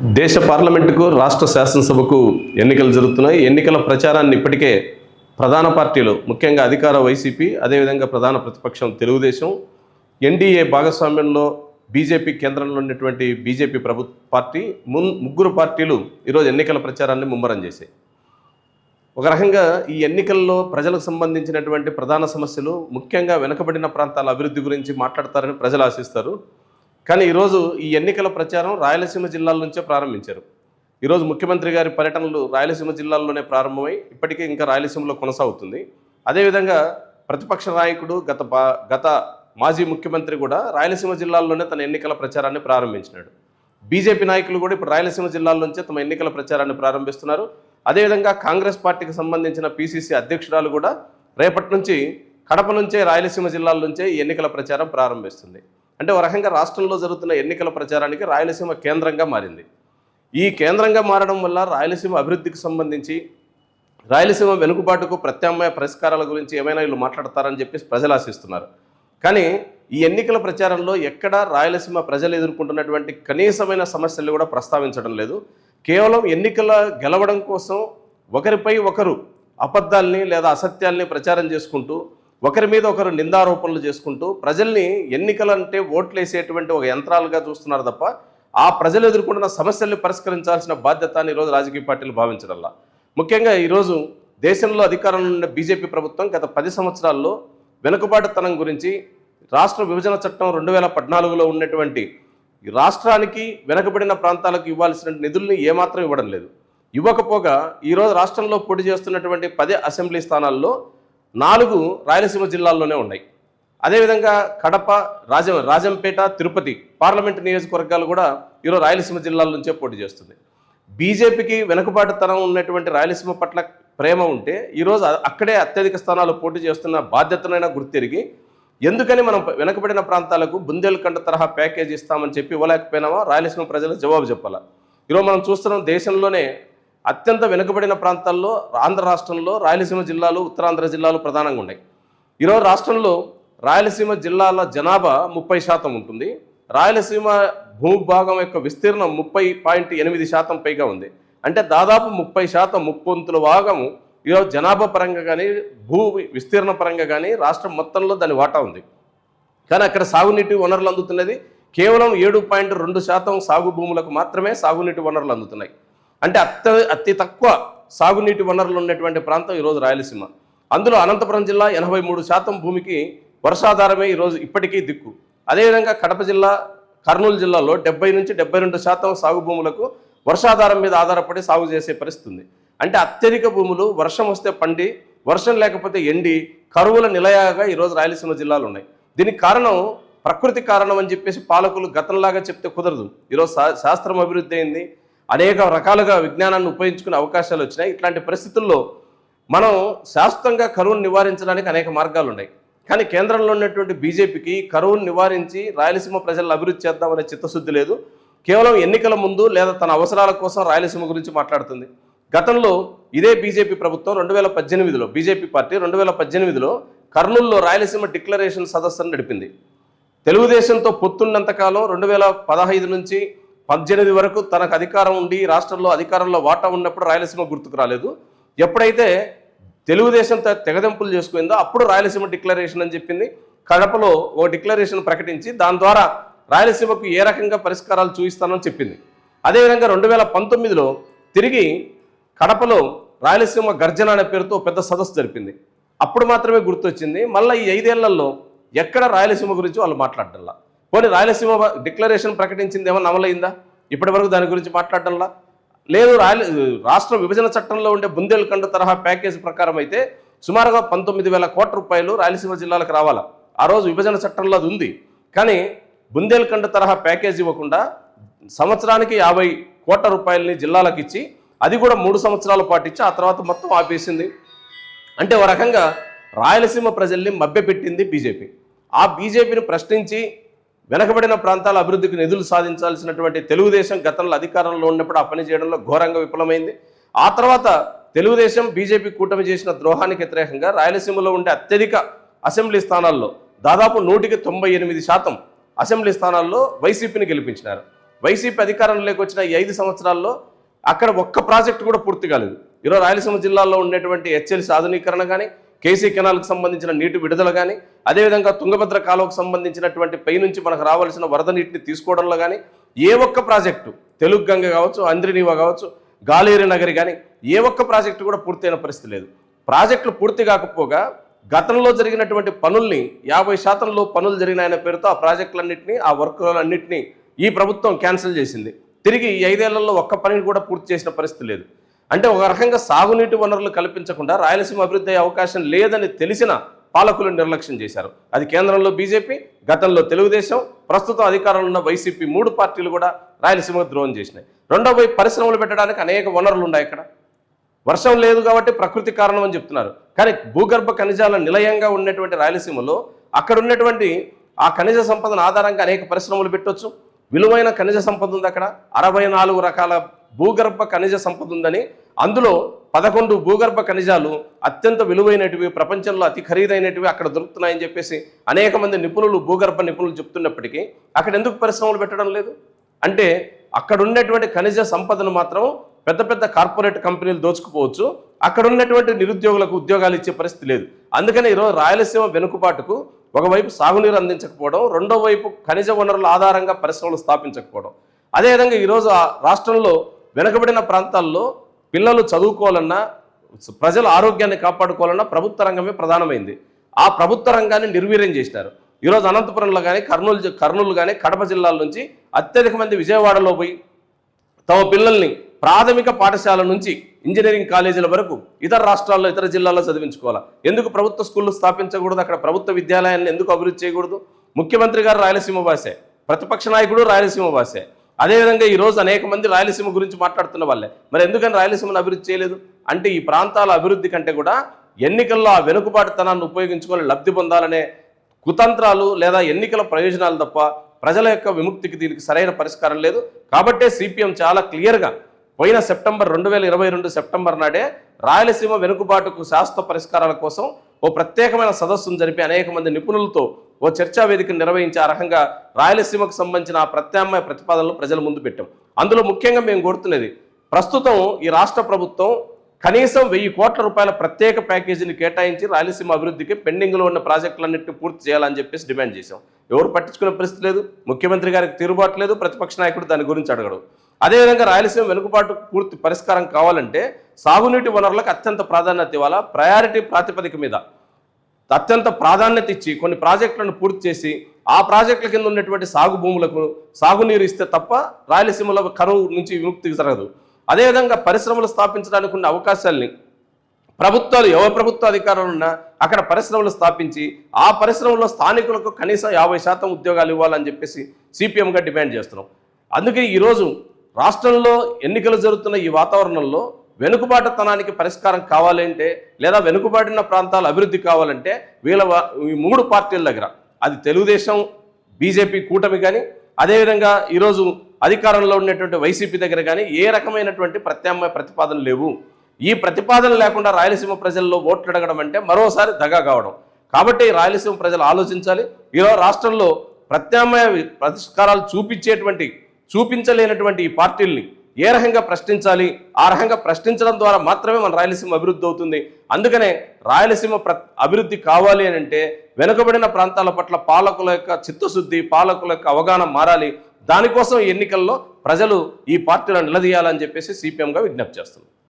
దేశ పార్లమెంటుకు రాష్ట్ర శాసనసభకు ఎన్నికలు జరుగుతున్నాయి. ఎన్నికల ప్రచారాన్ని ఇప్పటికే ప్రధాన పార్టీలు ముఖ్యంగా అధికార వైసీపీ అదేవిధంగా ప్రధాన ప్రతిపక్షం తెలుగుదేశం ఎన్డీఏ భాగస్వామ్యంలో బీజేపీ కేంద్రంలో ఉన్నటువంటి బీజేపీ ప్రభు పార్టీ మున్ ముగ్గురు పార్టీలు ఈరోజు ఎన్నికల ప్రచారాన్ని ముమ్మరం చేశాయి. ఒక రకంగా ఈ ఎన్నికల్లో ప్రజలకు సంబంధించినటువంటి ప్రధాన సమస్యలు ముఖ్యంగా వెనుకబడిన ప్రాంతాల అభివృద్ధి గురించి మాట్లాడతారని ప్రజలు ఆశిస్తారు. కానీ ఈరోజు ఈ ఎన్నికల ప్రచారం రాయలసీమ జిల్లాల నుంచే ప్రారంభించారు. ఈరోజు ముఖ్యమంత్రి గారి పర్యటనలు రాయలసీమ జిల్లాల్లోనే ప్రారంభమై ఇప్పటికే ఇంకా రాయలసీమలో కొనసాగుతుంది. అదేవిధంగా ప్రతిపక్ష నాయకుడు గత గత మాజీ ముఖ్యమంత్రి కూడా రాయలసీమ జిల్లాల్లోనే తన ఎన్నికల ప్రచారాన్ని ప్రారంభించినాడు. బీజేపీ నాయకులు కూడా ఇప్పుడు రాయలసీమ జిల్లాల నుంచే తమ ఎన్నికల ప్రచారాన్ని ప్రారంభిస్తున్నారు. అదేవిధంగా కాంగ్రెస్ పార్టీకి సంబంధించిన పీసీసీ అధ్యక్షురాలు కూడా రేపటి నుంచి కడప నుంచే రాయలసీమ జిల్లాల నుంచే ఈ ఎన్నికల ప్రచారం ప్రారంభిస్తుంది. అంటే ఒక రకంగా రాష్ట్రంలో జరుగుతున్న ఎన్నికల ప్రచారానికి రాయలసీమ కేంద్రంగా మారింది. ఈ కేంద్రంగా మారడం వల్ల రాయలసీమ అభివృద్ధికి సంబంధించి రాయలసీమ వెనుకబాటుకు ప్రత్యామ్నాయ పరిష్కారాల గురించి ఏమైనా వీళ్ళు మాట్లాడతారని చెప్పేసి ప్రజలు ఆశిస్తున్నారు. కానీ ఈ ఎన్నికల ప్రచారంలో ఎక్కడ రాయలసీమ ప్రజలు ఎదుర్కొంటున్నటువంటి కనీసమైన సమస్యలు కూడా ప్రస్తావించడం లేదు. కేవలం ఎన్నికల గెలవడం కోసం ఒకరిపై ఒకరు అబద్ధాల్ని లేదా అసత్యాల్ని ప్రచారం చేసుకుంటూ ఒకరి మీద ఒకరు నిందారోపణలు చేసుకుంటూ ప్రజల్ని ఎన్నికలంటే ఓట్లు వేసేటువంటి ఒక యంత్రాలుగా చూస్తున్నారు తప్ప ఆ ప్రజలు ఎదుర్కొంటున్న సమస్యల్ని పరిష్కరించాల్సిన బాధ్యత ఈరోజు రాజకీయ పార్టీలు భావించడంలా. ముఖ్యంగా ఈరోజు దేశంలో అధికారంలో ఉన్న బీజేపీ ప్రభుత్వం గత పది సంవత్సరాల్లో వెనుకబాటుతనం గురించి రాష్ట్ర విభజన చట్టం రెండు వేల పద్నాలుగులో ఉన్నటువంటి రాష్ట్రానికి వెనకబడిన ప్రాంతాలకు ఇవ్వాల్సిన నిధుల్ని ఏమాత్రం ఇవ్వడం లేదు. ఇవ్వకపోగా ఈరోజు రాష్ట్రంలో పోటీ చేస్తున్నటువంటి పదే అసెంబ్లీ స్థానాల్లో నాలుగు రాయలసీమ జిల్లాల్లోనే ఉన్నాయి. అదేవిధంగా కడప రాజ రాజంపేట తిరుపతి పార్లమెంటు నియోజకవర్గాలు కూడా ఈరోజు రాయలసీమ జిల్లాల నుంచే పోటీ చేస్తుంది. బీజేపీకి వెనుకబాటుతనం ఉన్నటువంటి రాయలసీమ పట్ల ప్రేమ ఉంటే ఈరోజు అక్కడే అత్యధిక స్థానాలు పోటీ చేస్తున్న బాధ్యతనైనా గుర్తిరిగి ఎందుకని మనం వెనకబడిన ప్రాంతాలకు బుందేల్ఖండ్ తరహా ప్యాకేజ్ ఇస్తామని చెప్పి ఇవ్వలేకపోయినామా రాయలసీమ ప్రజలకు జవాబు చెప్పాలా. ఈరోజు మనం చూస్తున్నాం దేశంలోనే అత్యంత వెనుకబడిన ప్రాంతాల్లో ఆంధ్ర రాష్ట్రంలో రాయలసీమ జిల్లాలు ఉత్తరాంధ్ర జిల్లాలు ప్రధానంగా ఉన్నాయి. ఈరోజు రాష్ట్రంలో రాయలసీమ జిల్లాల జనాభా ముప్పై శాతం ఉంటుంది. రాయలసీమ భూభాగం యొక్క విస్తీర్ణం ముప్పై పాయింట్ ఎనిమిది శాతం పైగా ఉంది. అంటే దాదాపు ముప్పై శాతం ముప్పొంతుల భాగము ఈరోజు జనాభా పరంగా కానీ భూ విస్తీర్ణ పరంగా కానీ రాష్ట్రం మొత్తంలో దాని వాటా ఉంది. కానీ అక్కడ సాగునీటి వనరులు అందుతున్నది కేవలం ఏడు పాయింట్ రెండు శాతం సాగు భూములకు మాత్రమే సాగునీటి వనరులు అందుతున్నాయి. అంటే అత్త అతి తక్కువ సాగునీటి వనరులు ఉన్నటువంటి ప్రాంతం ఈరోజు రాయలసీమ. అందులో అనంతపురం జిల్లా ఎనభై మూడు శాతం భూమికి వర్షాధారమే ఈరోజు ఇప్పటికీ దిక్కు. అదేవిధంగా కడప జిల్లా కర్నూలు జిల్లాలో డెబ్బై నుంచి డెబ్బై రెండు శాతం సాగు భూములకు వర్షాధారం మీద ఆధారపడి సాగు చేసే పరిస్థితి ఉంది అంటే అత్యధిక భూములు వర్షం వస్తే పండి వర్షం లేకపోతే ఎండి కరువుల నిలయగా ఈరోజు రాయలసీమ జిల్లాలు ఉన్నాయి. దీనికి కారణం ప్రకృతి కారణం అని చెప్పేసి పాలకులు గతంలాగా చెప్తే కుదరదు. ఈరోజు శా- శాస్త్రం అభివృద్ధి అయింది అనేక రకాలుగా విజ్ఞానాన్ని ఉపయోగించుకునే అవకాశాలు వచ్చినాయి. ఇట్లాంటి పరిస్థితుల్లో మనం శాశ్వతంగా కరువును నివారించడానికి అనేక మార్గాలు ఉన్నాయి. కానీ కేంద్రంలో ఉన్నటువంటి బీజేపీకి కరువును నివారించి రాయలసీమ ప్రజలను అభివృద్ధి చేద్దామనే చిత్తశుద్ధి లేదు. కేవలం ఎన్నికల ముందు లేదా తన అవసరాల కోసం రాయలసీమ గురించి మాట్లాడుతుంది. గతంలో ఇదే బీజేపీ ప్రభుత్వం రెండు వేల పద్దెనిమిదిలో బీజేపీ పార్టీ రెండు వేల పద్దెనిమిదిలో కర్నూలులో రాయలసీమ డిక్లరేషన్ సదస్సును నడిపింది. తెలుగుదేశంతో పొత్తున్నంతకాలం రెండు వేల పదహైదు నుంచి పద్దెనిమిది వరకు తనకు అధికారం ఉండి రాష్ట్రంలో అధికారంలో వాటా ఉన్నప్పుడు రాయలసీమ గుర్తుకు రాలేదు. ఎప్పుడైతే తెలుగుదేశంతో తెగదెంపులు చేసుకుందో అప్పుడు రాయలసీమ డిక్లరేషన్ అని చెప్పింది. కడపలో ఓ డిక్లరేషన్ ప్రకటించి దాని ద్వారా రాయలసీమకు ఏ రకంగా పరిష్కారాలు చూపిస్తానని చెప్పింది. అదేవిధంగా రెండు వేల పంతొమ్మిదిలో తిరిగి కడపలో రాయలసీమ గర్జన అనే పేరుతో పెద్ద సదస్సు జరిపింది. అప్పుడు మాత్రమే గుర్తొచ్చింది. మళ్ళీ ఈ ఐదేళ్ళలో ఎక్కడ రాయలసీమ గురించి వాళ్ళు మాట్లాడడంలా పోనీ రాయలసీమ డిక్లరేషన్ ప్రకటించింది ఏమన్నా అమలైందా? ఇప్పటి వరకు దాని గురించి మాట్లాడడంలా లేదు రాయల రాష్ట్ర విభజన చట్టంలో ఉండే బుందేల్ఖండ్ తరహా ప్యాకేజ్ ప్రకారం అయితే సుమారుగా పంతొమ్మిది వేల కోట్ల రూపాయలు రాయలసీమ జిల్లాలకు రావాలా? ఆ రోజు విభజన చట్టంలో అది ఉంది. కానీ బుందేల్ఖండ్ తరహా ప్యాకేజ్ ఇవ్వకుండా సంవత్సరానికి యాభై కోట్ల రూపాయలని జిల్లాలకు ఇచ్చి అది కూడా మూడు సంవత్సరాల పాటు ఇచ్చి ఆ తర్వాత మొత్తం ఆపేసింది. అంటే ఒక రకంగా రాయలసీమ ప్రజల్ని మభ్యపెట్టింది బీజేపీ. ఆ బీజేపీని ప్రశ్నించి వెనకబడిన ప్రాంతాల అభివృద్ధికి నిధులు సాధించాల్సినటువంటి తెలుగుదేశం గతంలో అధికారంలో ఉన్నప్పుడు ఆ పని చేయడంలో ఘోరంగా విఫలమైంది. ఆ తర్వాత తెలుగుదేశం బీజేపీ కూటమి చేసిన ద్రోహానికి వ్యతిరేకంగా రాయలసీమలో ఉండే అత్యధిక అసెంబ్లీ స్థానాల్లో దాదాపు నూటికి తొంభై ఎనిమిది శాతం అసెంబ్లీ స్థానాల్లో వైసీపీని గెలిపించినారు. వైసీపీ అధికారంలోకి వచ్చిన ఈ ఐదు సంవత్సరాల్లో అక్కడ ఒక్క ప్రాజెక్టు కూడా పూర్తి కాలేదు. ఈరోజు రాయలసీమ జిల్లాలో ఉండేటువంటి హెచ్ఎల్సి ఆధునీకరణ కానీ కేసీ కెనాల్కు సంబంధించిన నీటి విడుదల కానీ అదేవిధంగా తుంగభద్ర కాలువకు సంబంధించినటువంటి పై నుంచి మనకు రావాల్సిన వరద నీటిని తీసుకోవడంలో కానీ ఏ ఒక్క ప్రాజెక్టు తెలుగు గంగ కావచ్చు అంద్రినీవ కావచ్చు గాలేరు నగరి కానీ ఏ ఒక్క ప్రాజెక్టు కూడా పూర్తయిన పరిస్థితి లేదు. ప్రాజెక్టులు పూర్తి కాకపోగా గతంలో జరిగినటువంటి పనుల్ని యాభై శాతంలో పనులు జరిగినాయన్న పేరుతో ఆ ప్రాజెక్టులన్నింటినీ ఆ వర్కులన్నింటినీ ఈ ప్రభుత్వం క్యాన్సిల్ చేసింది. తిరిగి ఐదేళ్ళలో ఒక్క పనిని కూడా పూర్తి చేసిన పరిస్థితి లేదు. అంటే ఒక రకంగా సాగునీటి వనరులు కల్పించకుండా రాయలసీమ అభివృద్ధి అయ్యే అవకాశం లేదని తెలిసిన పాలకులు నిర్లక్ష్యం చేశారు. అది కేంద్రంలో బీజేపీ గతంలో తెలుగుదేశం ప్రస్తుతం అధికారంలో ఉన్న వైసీపీ మూడు పార్టీలు కూడా రాయలసీమకు ద్రోహం చేసినాయి. రెండో వైపు పరిశ్రమలు పెట్టడానికి అనేక వనరులు ఉన్నాయి ఇక్కడ. వర్షం లేదు కాబట్టి ప్రకృతి కారణం అని చెప్తున్నారు. కానీ భూగర్భ ఖనిజాల నిలయంగా ఉన్నటువంటి రాయలసీమలో అక్కడ ఉన్నటువంటి ఆ ఖనిజ సంపదను ఆధారంగా అనేక పరిశ్రమలు పెట్టొచ్చు. విలువైన ఖనిజ సంపద ఉంది అక్కడ. అరవై నాలుగు రకాల భూగర్భ ఖనిజ సంపద ఉందని అందులో పదకొండు భూగర్భ ఖనిజాలు అత్యంత విలువైనటివి ప్రపంచంలో అతి ఖరీదైనటివి అక్కడ దొరుకుతున్నాయని చెప్పేసి అనేక మంది నిపుణులు భూగర్భ నిపుణులు చెప్తున్నప్పటికీ అక్కడ ఎందుకు పరిశ్రమలు పెట్టడం లేదు? అంటే అక్కడ ఉన్నటువంటి ఖనిజ సంపదను మాత్రం పెద్ద పెద్ద కార్పొరేట్ కంపెనీలు దోచుకుపోవచ్చు. అక్కడ ఉన్నటువంటి నిరుద్యోగులకు ఉద్యోగాలు ఇచ్చే పరిస్థితి లేదు. అందుకని ఈరోజు రాయలసీమ వెనుకబాటుకు ఒకవైపు సాగునీరు అందించకపోవడం రెండో వైపు ఖనిజ వనరుల ఆధారంగా పరిశ్రమలు స్థాపించకపోవడం. అదేవిధంగా ఈరోజు ఆ రాష్ట్రంలో వెనుకబడిన ప్రాంతాల్లో పిల్లలు చదువుకోవాలన్నా ప్రజల ఆరోగ్యాన్ని కాపాడుకోవాలన్నా ప్రభుత్వ రంగమే ప్రధానమైంది. ఆ ప్రభుత్వ రంగాన్ని నిర్వీర్యం చేసినారు. ఈరోజు అనంతపురంలో కానీ కర్నూలు జి- కర్నూలు కానీ కడప జిల్లాల నుంచి అత్యధిక మంది విజయవాడలో పోయి తమ పిల్లల్ని ప్రాథమిక పాఠశాల నుంచి ఇంజనీరింగ్ కాలేజీల వరకు ఇతర రాష్ట్రాల్లో ఇతర జిల్లాల్లో చదివించుకోవాలా? ఎందుకు ప్రభుత్వ స్కూళ్ళు స్థాపించకూడదు? అక్కడ ప్రభుత్వ విద్యాలయాన్ని ఎందుకు అభివృద్ధి చేయకూడదు? ముఖ్యమంత్రి గారు రాయలసీమ భాషే ప్రతిపక్ష నాయకుడు రాయలసీమ భాషే అదేవిధంగా ఈరోజు అనేక మంది రాయలసీమ గురించి మాట్లాడుతున్న వాళ్ళే. మరి ఎందుకని రాయలసీమను అభివృద్ధి చేయలేదు? అంటే ఈ ప్రాంతాల అభివృద్ధి కంటే కూడా ఎన్నికల్లో ఆ వెనుకబాటుతనాన్ని ఉపయోగించుకొని లబ్ధి పొందాలనే కుతంత్రాలు లేదా ఎన్నికల ప్రయోజనాలు తప్ప ప్రజల యొక్క విముక్తికి దీనికి సరైన పరిష్కారం లేదు. కాబట్టే సిపిఎం చాలా క్లియర్గా పోయిన సెప్టెంబర్ రెండు వేల ఇరవై రెండు సెప్టెంబర్ నాడే రాయలసీమ వెనుకబాటుకు శాశ్వత పరిష్కారాల కోసం ఓ ప్రత్యేకమైన సదస్సును జరిపి అనేక మంది నిపుణులతో ఓ చర్చా వేదికను నిర్వహించి ఆ రకంగా రాయలసీమకు సంబంధించిన ఆ ప్రత్యామ్నాయ ప్రతిపాదనలు ప్రజల ముందు పెట్టాం. అందులో ముఖ్యంగా మేము కోరుతున్నది ప్రస్తుతం ఈ రాష్ట్ర ప్రభుత్వం కనీసం వెయ్యి కోట్ల రూపాయల ప్రత్యేక ప్యాకేజీని కేటాయించి రాయలసీమ అభివృద్ధికి పెండింగ్లో ఉన్న ప్రాజెక్టులన్నింటినీ పూర్తి చేయాలని చెప్పేసి డిమాండ్ చేశాం. ఎవరు పట్టించుకునే పరిస్థితి లేదు ముఖ్యమంత్రి గారికి తిరుగుబాటు లేదు ప్రతిపక్ష నాయకుడు దాని గురించి అడగడు. అదేవిధంగా రాయలసీమ వెనుకబాటు పూర్తి పరిష్కారం కావాలంటే సాగునీటి వనరులకు అత్యంత ప్రాధాన్యత ఇవ్వాలా? ప్రయారిటీ ప్రాతిపదిక మీద. అత్యంత ప్రాధాన్యత ఇచ్చి కొన్ని ప్రాజెక్టులను పూర్తి చేసి ఆ ప్రాజెక్టుల కింద ఉన్నటువంటి సాగు భూములకు సాగునీరు ఇస్తే తప్ప రాయలసీమలో కరువు నుంచి విముక్తి జరగదు. అదేవిధంగా పరిశ్రమలు స్థాపించడానికి ఉన్న అవకాశాల్ని ప్రభుత్వాలు ఎవ ప్రభుత్వ అధికారులు ఉన్నా అక్కడ పరిశ్రమలు స్థాపించి ఆ పరిశ్రమలో స్థానికులకు కనీసం యాభై శాతం ఉద్యోగాలు ఇవ్వాలని చెప్పేసి సిపిఎంగా డిమాండ్ చేస్తున్నాం. అందుకే ఈరోజు రాష్ట్రంలో ఎన్నికలు జరుగుతున్న ఈ వాతావరణంలో వెనుకబాటుతనానికి పరిష్కారం కావాలంటే లేదా వెనుకబాటిన ప్రాంతాలు అభివృద్ధి కావాలంటే వీళ్ళ ఈ మూడు పార్టీల దగ్గర. అది తెలుగుదేశం బీజేపీ కూటమి కానీ అదేవిధంగా ఈరోజు అధికారంలో ఉన్నటువంటి వైసీపీ దగ్గర కానీ ఏ రకమైనటువంటి ప్రత్యామ్నాయ ప్రతిపాదనలు లేవు. ఈ ప్రతిపాదన లేకుండా రాయలసీమ ప్రజల్లో ఓట్లు అడగడం అంటే మరోసారి దగా కావడం. కాబట్టి రాయలసీమ ప్రజలు ఆలోచించాలి. ఈరోజు రాష్ట్రంలో ప్రత్యామ్నాయ పరిష్కారాలు చూపించేటువంటి చూపించలేనటువంటి ఈ పార్టీల్ని ఏ రకంగా ప్రశ్నించాలి ఆ రకంగా ప్రశ్నించడం ద్వారా మాత్రమే మన రాయలసీమ అభివృద్ధి అవుతుంది. అందుకనే రాయలసీమ ప్ర అభివృద్ధి కావాలి అని అంటే వెనుకబడిన ప్రాంతాల పట్ల పాలకుల యొక్క చిత్తశుద్ధి పాలకుల యొక్క అవగాహన మారాలి. దానికోసం ఎన్నికల్లో ప్రజలు ఈ పార్టీలను నిలదీయాలని చెప్పేసి సిపిఎంగా విజ్ఞప్తి చేస్తుంది